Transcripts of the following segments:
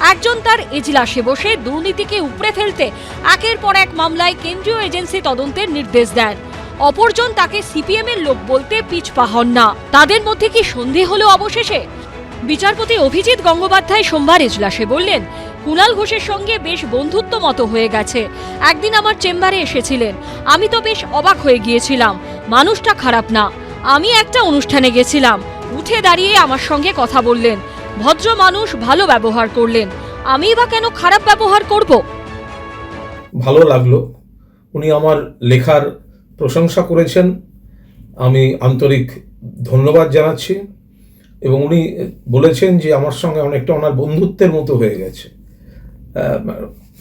একজন তার এজলাসে বসে দুর্নীতিকে উপড়ে ফেলতে একের পর এক মামলায় কেন্দ্রীয় এজেন্সি তদন্তের নির্দেশ দেন। অপরজন তাকে সিপিএম এর লোক বলতে পিছপা হন না। তাদের মধ্যে কি সন্ধে হলো অবশেষে? বিচারপতি অভিজিৎ গঙ্গোপাধ্যায় সোমবার এজলাসে বললেন, কুণাল ঘোষের সঙ্গে বেশ বন্ধুত্ব মতো হয়ে গেছে। একদিন আমার চেম্বারে এসেছিলেন। আমি তো বেশ অবাক হয়ে গিয়েছিলাম। মানুষটা খারাপ না। আমি একটা অনুষ্ঠানে গেছিলাম। উঠে দাঁড়িয়ে আমার সঙ্গে কথা বললেন। ভদ্র মানুষ ভালো ব্যবহার করলেন। আমি বা কেন খারাপ ব্যবহার করব? ভালো লাগল। উনি আমার লেখার প্রশংসা করেছেন। আমি আন্তরিক ধন্যবাদ জানাচ্ছি এবং উনি বলেছেন যে আমার সঙ্গে অনেকটা ওনার বন্ধুত্বের মতো হয়ে গেছে।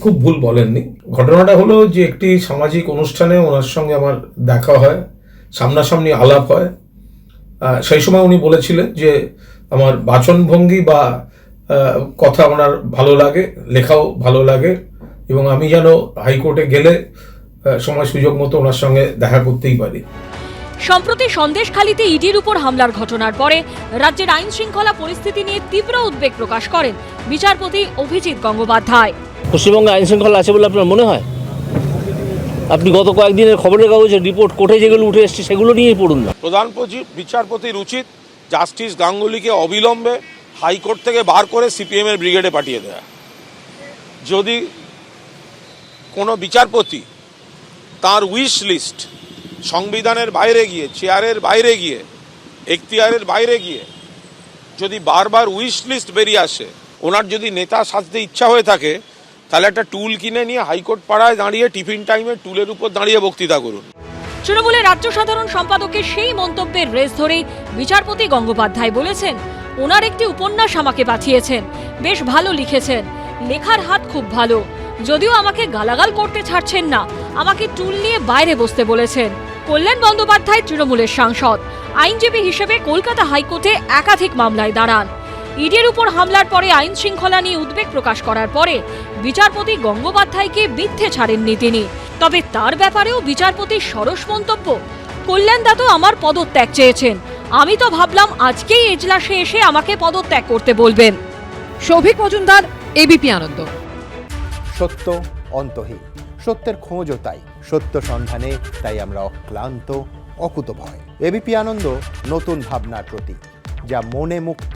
খুব ভুল বলেননি। ঘটনাটা হলো যে একটি সামাজিক অনুষ্ঠানে ওনার সঙ্গে আমার দেখা হয়, সামনাসামনি আলাপ হয়। সেই সময় উনি বলেছিলেন যে আমার বাচনভঙ্গি বা কথা ওনার ভালো লাগে লেখাও ভালো লাগে এবং আমি যেন হাইকোর্টে গেলে সময় সুযোগ মতো ওনার সঙ্গে দেখা করতেই পারি। সম্প্রতি সন্দেশখালীতে ইডির উপর হামলার ঘটনার পরে রাজ্যের আইন শৃঙ্খলা পরিস্থিতি নিয়ে তীব্র উদ্বেগ প্রকাশ করেন বিচারপতি অভিজিৎ গঙ্গোপাধ্যায়। পশ্চিমবঙ্গে আইন শৃঙ্খলা আছে বলে আপনার মনে হয়? আপনি গত কয়েকদিনের খবরের কাগজের রিপোর্ট কোর্টে যেগুলো উঠে এসছে সেগুলো নিয়েই পড়ুন না। প্রধান বিচারপতির উচিত জাস্টিস গাঙ্গুলিকে অবিলম্বে হাইকোর্ট থেকে বার করে সিপিএম এর ব্রিগেডে পাঠিয়ে দেয়া। যদি কোনো বিচারপতি তার উইশ লিস্ট সংবিধানের বাইরে গিয়ে, চেয়ারের বাইরে গিয়ে, এখতিয়ারের বাইরে গিয়ে যদি বারবার উইশ লিস্ট বেরিয়ে আসে, ওনার যদি নেতা সাজতে ইচ্ছা হয়ে থাকে, তাহলে একটা টুল কিনে নিয়ে হাইকোর্ট পাড়ায় দাঁড়িয়ে টিফিন টাইমে টুলের উপর দাঁড়িয়ে বক্তৃতা করুন। তৃণমূলের রাজ্য সাধারণ সম্পাদকের সেই মন্তব্যের রেস ধরেই বিচারপতি গঙ্গোপাধ্যায় বলেছেন, ওনার একটি উপন্যাস আমাকে পাঠিয়েছেন। বেশ ভালো লিখেছেন। লেখার হাত খুব ভালো। যদিও আমাকে গালাগাল করতে ছাড়ছেন না, আমাকে টুল নিয়ে বাইরে বসতে বলেছেন। কল্যাণ বন্দ্যোপাধ্যায় তৃণমূলের সাংসদ, আইনজীবী হিসেবে কলকাতা হাইকোর্টে একাধিক মামলায় দাঁড়ান। ইডির উপর হামলার পরে আইন শৃঙ্খলা নিয়ে উদ্বেগ প্রকাশ করার পরে বিচারপতি গঙ্গোপাধ্যায়কে মিথ্যে ছাড়েননি তিনি। তবে তার ব্যাপারেও বিচারপতির সরস মন্তব্য কল্যাণ দা তো আমার পদত্যাগ চেয়েছেন। আমি তো ভাবলাম আজকেই এজলাসে এসে আমাকে পদত্যাগ করতে বলবেন। সৌভিক মজুমদার এবিপি আনন্দ। সত্য অন্তহীন। সত্যের খোঁজও তাই। সত্য সন্ধানে তাই আমরা অক্লান্ত অকুতভয়। এবিপি আনন্দ নতুন ভাবনার প্রতীক যা মনে মুক্ত